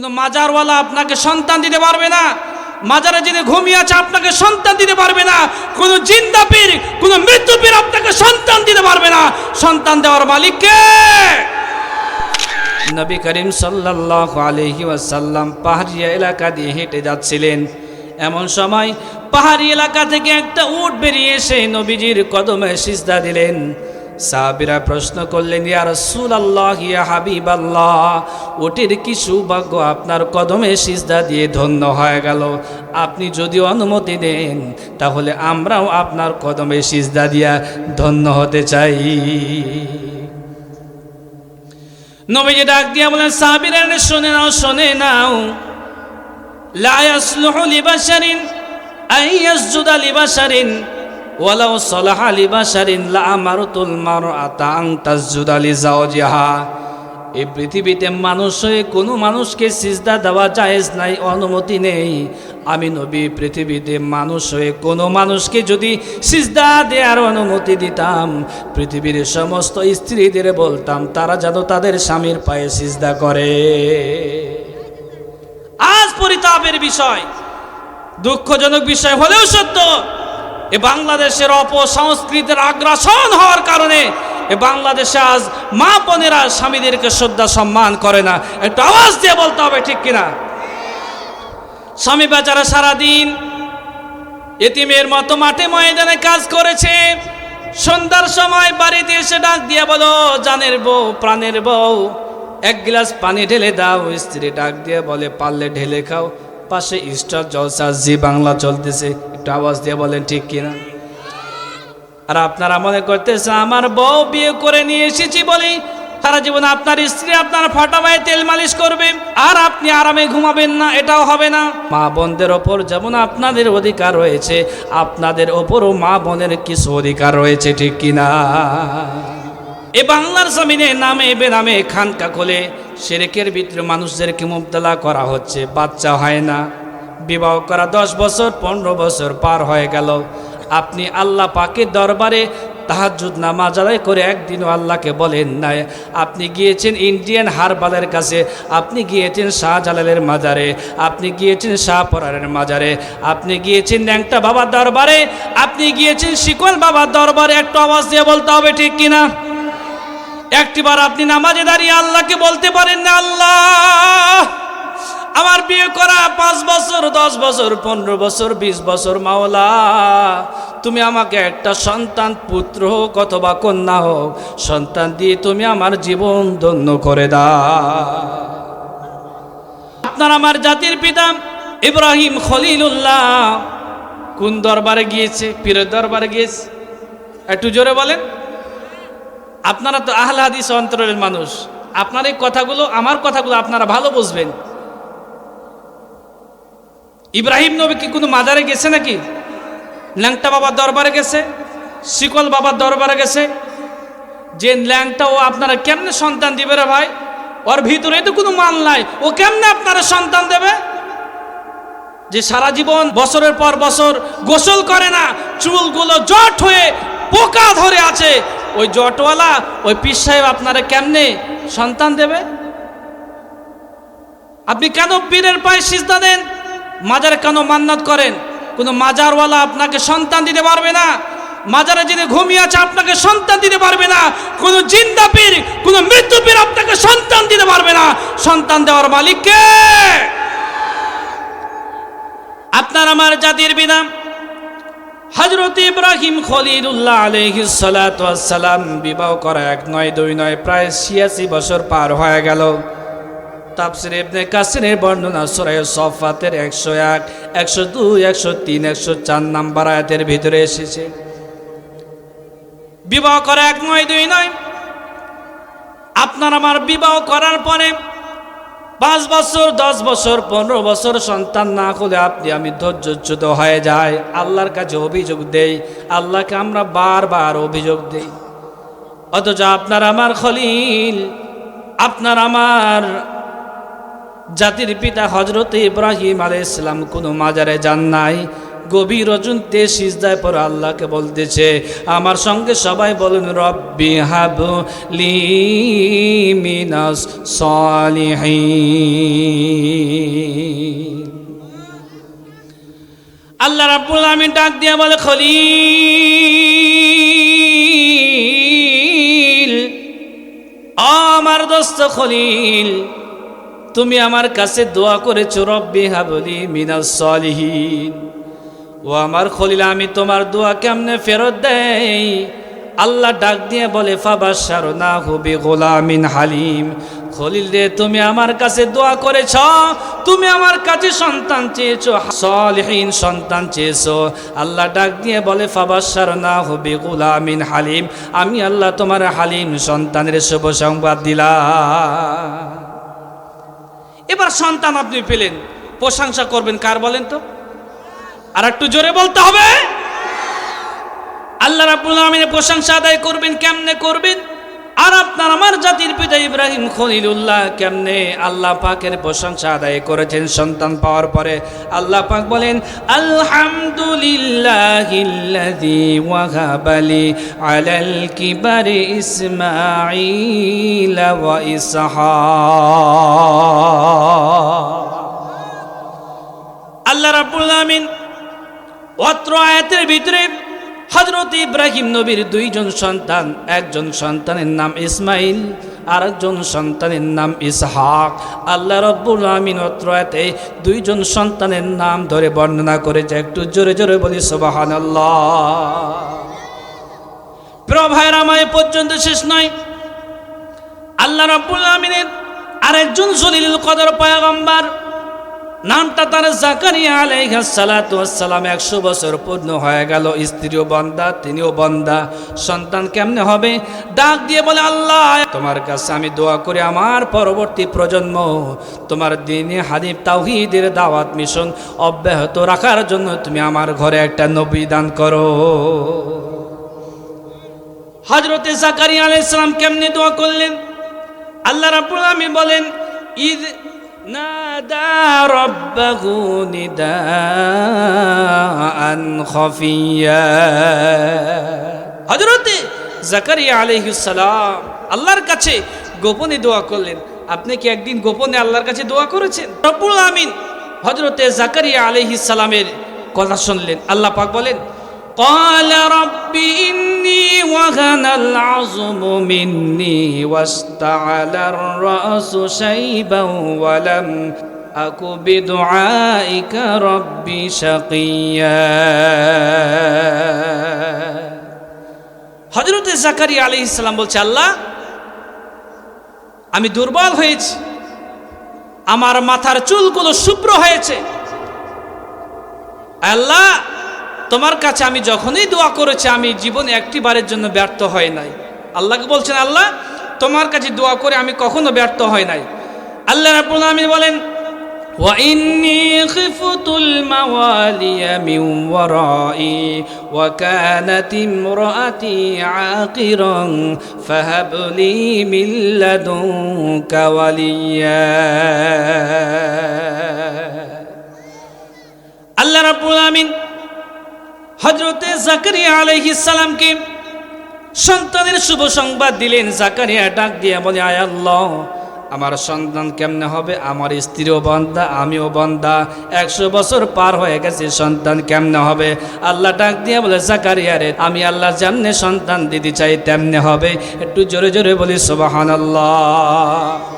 কোনো মাজারওয়ালা আপনাকে সন্তান দিতে পারবে না। মাজারে যিনি ঘুমিয়ে আছে, আপনাকে সন্তান দিতে পারবে না। কোনো জিন্দা পীর, কোনো মৃত্যু পীর আপনাকে সন্তান দিতে পারবে না। সন্তান দেওয়ার মালিক কে? নবী করিম সাল্লাল্লাহু আলাইহি ওয়াসাল্লাম পাহাড়ি এলাকা দিয়ে হেঁটে যাচ্ছিলেন। এমন সময় পাহাড়ি এলাকা থেকে একটা উট বেরিয়ে এসে নবীজির কদমে সিজদা দিলেন। সাহাবিরা প্রশ্ন করলেন, ইয়া রাসূল আল্লাহ ইয়া হাবিব আল্লাহ ওটির কি সৌভাগ্য আপনার কদমে সিজদা দিয়ে ধন্য হয়ে গেল। আপনি যদি অনুমতি দেন তাহলে আমরাও আপনার কদমে সিজদা দিয়া ধন্য হতে চাই। নবীজি ডাক দিয়া বলেন, সাহাবিরা শোনে নাও শোনে নাও। লা ইয়াসলুহু লিবাশারিন আন ইয়াসজুদা লিবাশারিন ওয়ালাউ সালাহা লিবাশারিন লা আমারতুল মারআতা আন তাসজুদা লিজাওজিহা। এই পৃথিবীতে মানুষ হয়ে কোনো মানুষকে সিজদা দেওয়া জায়েজ নাই, অনুমতি নেই। আমি নবী, পৃথিবীতে মানুষ হয়ে কোনো মানুষকে যদি সিজদা দেওয়ার অনুমতি দিতাম, পৃথিবীর সমস্ত স্ত্রীদের বলতাম, তারা যেন তাদের স্বামীর পায়ে সিজদা করে। আজ পরিতাপের বিষয়, দুঃখজনক বিষয় হলেও সত্য। এ বাংলাদেশের অপসংস্কৃতির আগ্রাসন হওয়ার কারণে এ বাংলাদেশে আজ মা বোনেরা স্বামীদেরকে শ্রদ্ধা সম্মান করে না। একটু আওয়াজ দিয়ে বলতে হবে, ঠিক কিনা? স্বামী বেচারা সারাদিন এতিমের মতো মাঠে ময়দানে কাজ করেছে। সন্ধ্যার সময় বাড়িতে এসে ডাক দিয়ে বলো, জানের বউ, প্রাণের বউ, এক গ্লাস পানি ঢেলে দাও। স্ত্রী ডাক দিয়ে বলে, পারলে ঢেলে খাও। পাশে স্টার জলসা, জি বাংলা চলতেছে। একটু আওয়াজ দিয়ে বলেন, ঠিক কিনা? আর আপনারা মনে করতেছে আমার বউ বিয়ে করে নিয়ে এসেছি বলি সারা জীবন আপনার স্ত্রী আপনার ফাটাবায় তেল মালিশ করবে আর আপনি আরামে ঘুমাবেন না, এটাও হবে না। মা বোনদের ওপর যেমন আপনাদের অধিকার রয়েছে, আপনাদের ওপরও মা বোনের কিছু অধিকার রয়েছে, ঠিক কিনা? এ বাংলার জমিনে নামে বেনামে খানকা খোলে সেরেকের ভিতরে মানুষদেরকে মুবতলা করা হচ্ছে, বাচ্চা হয় না। বিবাহ করা দশ বছর, পনেরো বছর পার হয়ে গেল। আপনি আল্লাহ পাকের দরবারে তাহাজুদ নামাজ আদায় করে একদিনও আল্লাহকে বলেন নাই। আপনি গিয়েছেন ইন্ডিয়ান হারবালের কাছে, আপনি গিয়েছেন শাহজালালের মাজারে, আপনি গিয়েছেন শাহপরারের মাজারে, আপনি গিয়েছেন ন্যাংটা বাবার দরবারে, আপনি গিয়েছেন শিকল বাবার দরবারে, একটু আওয়াজ দিয়ে বলতে হবে ঠিক কিনা? একটিবার আপনি নামাজে দাঁড়িয়ে আল্লাহকে বলতে পারেন না, আল্লাহ, আমার বিয়ে করা পাঁচ বছর, দশ বছর, পনেরো বছর, বিশ বছর, মাওলা, তুমি আমাকে একটা সন্তান পুত্র হোক অথবা কন্যা হোক, সন্তান দিয়ে তুমি আমার জীবন ধন্য করে দাও। আপনার আমার জাতির পিতা ইব্রাহিম খলিলুল্লাহ কোন দরবারে গিয়েছে? পীরের দরবারে গিয়েছে? একটু জোরে বলেন। আপনারা তো আহলা হাদিস অন্তরের মানুষ। আপনার এই কথাগুলো, আমার কথাগুলো আপনারা ভালো বুঝবেন। ইব্রাহিম নবী কি কোনো মাজারে গেছে নাকি? ল্যাংটা বাবার দরবারে গেছে? শিকল বাবার দরবারে গেছে? যে ল্যাংটা ও আপনারা কেমনে সন্তান দিবে রে ভাই? ওর ভিতরে তো কোনো মাল নাই। ও কেমনে আপনারা সন্তান দেবে? যে সারা জীবন বছরের পর বছর গোসল করে না, চুলগুলো জট হয়ে পোকা ধরে আছে। ওই জটওয়ালা, ওই পীর সাহেব আপনারা কেমনে সন্তান দেবে? আপনি কেন পীরের পায়ে সিজদা দেন? মাজারে কেন মান্নাত করেন? কোনো মাজারওয়ালা আপনাকে সন্তান দিতে পারবে না। মাজারে যিনি ঘুমিয়ে আছে, আপনাকে সন্তান দিতে পারবে না। কোনো জিন্দা পীর, কোনো মৃত্যু পীর আপনাকে সন্তান দিতে পারবে না। সন্তান দেওয়ার মালিক কে? আপনার আমার জাতির বিধান। হজরত ইব্রাহিম খলিলুল্লাহ আলহিসালাম বিবাহ করা এক নয়, দুই নয়, প্রায় ছিয়াশি বছর পার হয়ে গেল। তাপসির ইবনে কাসিরের বর্ণনা সুরায় সফাতের একশো এক একশো দুই, একশো তিন, একশো চার নাম্বার আয়াতের ভিতরে এসেছে। বিবাহ করা এক নয়, দুই নয়। আপনার আমার বিবাহ করার পরে পাঁচ বছর, দশ বছর, পনেরো বছর সন্তান না হলে আপনি, আমি ধৈর্যচ্যুত হয়ে যাই। আল্লাহর কাছে অভিযোগ দেই। আল্লাহকে আমরা বারবার অভিযোগ দেই। অথচ আপনার আমার খলিল, আপনার আমার জাতির পিতা হজরত ইব্রাহিম আলাই ইসলাম কোনো মাজারে যান নাই। গভীর অজন্তে সিজদায় পর আল্লাহকে বলতেছে, আমার সঙ্গে সবাই বলুন, রব্বি হাব লি মিনাস সলিহিন। আল্লাহ রাব্বুল আলামিন ডাক দিয়ে বলে, খলিল ও আমার দোস্ত খলিল, তুমি আমার কাছে দোয়া করেছ, রব্বি হাবলি মিনাস সলিহিন। ও আমার খলিল, আমি তোমার দোয়া কেমনে ফেরত দেই? আল্লাহ ডাক দিয়ে বলে ফাবাসার না হবি গোলামিন হালিম। খলিল রে, তুমি আমার কাছে দোয়া করেছ, তুমি আমার কাছে সন্তান চেয়েছো, সলহীন সন্তান চেয়েছো। আল্লাহ ডাক দিয়ে বলে ফাবাসার না হবি গোলামিন হালিম, আমি আল্লাহ তোমার হালিম সন্তানের শুভ সংবাদ দিলাম। এবার সন্তান আপনি পেলেন, প্রশংসা করবেন কার বলেন তো? আর একটু জোরে বলতে হবে। আল্লাহ রাব্বুল আলামিনের প্রশংসা আদায় করবেন, কেমনে করবেন? আর আপনার আমার জাতির পিতা ইব্রাহিম খলিলুল্লাহ কেমনে আল্লাহ পাকের প্রশংসা আদায় করেছেন সন্তান পাওয়ার পরে? আল্লাহ পাক বলেন আলহামদুলিল্লাহিল্লাযী ওয়াহাবালি আলাল কিবারি ইসমাঈল ওয়া ইসহাক। আল্লাহ রাব্বুল আলামিন অত্র আয়াতের ভিতরে হজরত ইব্রাহিম নবীর দুইজন সন্তান, একজন সন্তানের নাম ইসমাইল আর একজন সন্তানের নাম ইসহাক। আল্লাহ রব্বুল আমিন অত্র আয়াতে দুইজন সন্তানের নাম ধরে বর্ণনা করেছে, একটু জোরে জোরে বলি সোবাহান প্রিয় ভাইয়ের, আমার পর্যন্ত শেষ নয়। আল্লাহ রব্বুল আমিনের আরেকজন জলিল কদর পয়গম্বর নামটা তার জাকারিয়া আলাইহাসালাম একশো বছর পূর্ণ হয়ে গেল। স্ত্রীও বন্দা, তিনিও বন্দা। সন্তান কেমনে হবে? ডাক দিয়ে বলে, আল্লাহ, তোমার কাছে আমি দোয়া করি, আমার পরবর্তী প্রজন্ম, তোমার দিনে হাদিফ তাওহিদের দাওয়াত মিশন অব্যাহত রাখার জন্য তুমি আমার ঘরে একটা নবী দান করো। হজরতে জাকারিয়া আলাইসালাম কেমনে দোয়া করলেন? আল্লাহ রাব্বুল আলামিন বলেন ঈদ نادى ربه نداء خفيا হযরতে জাকারিয়া আলাইহিস সালাম আল্লাহর কাছে গোপনে দোয়া করলেন আপনি কি একদিন গোপনে আল্লাহর কাছে দোয়া করেছেন রব্বুল আমিন হযরতে জাকারিয়া আলাইহিস সালামের কথা শুনলেন আল্লাহ পাক বলেন قال رب إني وهن العظم مني واستعل الرأس شيبا ولم أك بدعائك رب شقيا হজরত জাকারিয়া আলী ইসলাম বলছে আল্লাহ আমি দুর্বল হয়েছি আমার মাথার চুলগুলো শুভ্র হয়েছে আল্লাহ তোমার কাছে আমি যখনই দোয়া করেছি আমি জীবনে একটি বারের জন্য ব্যর্থ হয় নাই আল্লাহকে বলছেন আল্লাহ তোমার কাছে দোয়া করে আমি কখনো ব্যর্থ হয় নাই আল্লাহ রাব্বুল আলামিন বলেন وإني خفت الموالي من ورائي وكانت امرأتي عاقرا فهب لي من لدنك وليا আল্লাহ রাব্বুল আমিন হজরতে জাকারিয়া আলাইহিস সালামকে সন্তানের শুভ সংবাদ দিলেন। জাকারিয়া ডাক দিয়ে বলে, আয় আল্লাহ, আমার সন্তান কেমনে হবে? আমার স্ত্রীও বন্দা, আমিও বন্দা। একশো বছর পার হয়ে গেছে, সন্তান কেমনে হবে? আল্লাহ ডাক দিয়ে বলে, জাকারিয়া রে, আমি আল্লাহ জাননে সন্তান দিতে চাই, তেমনে হবে? একটু জোরে জোরে বলি সোবাহান আল্লাহ